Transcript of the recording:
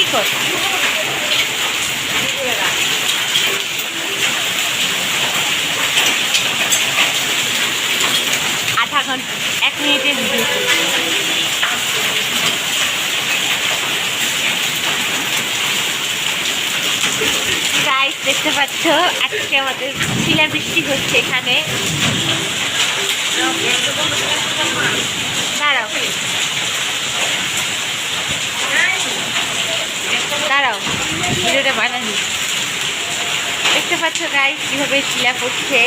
কি কর? আধা ঘণ্টা এক ভিডিও দেখতে পাচ্ছ আজকে আমাদের শিলাবৃষ্টি হচ্ছে এখানে। ভিডিওটা বানানি দেখতে পাচ্ছ গাই কীভাবে শিলা পড়ছে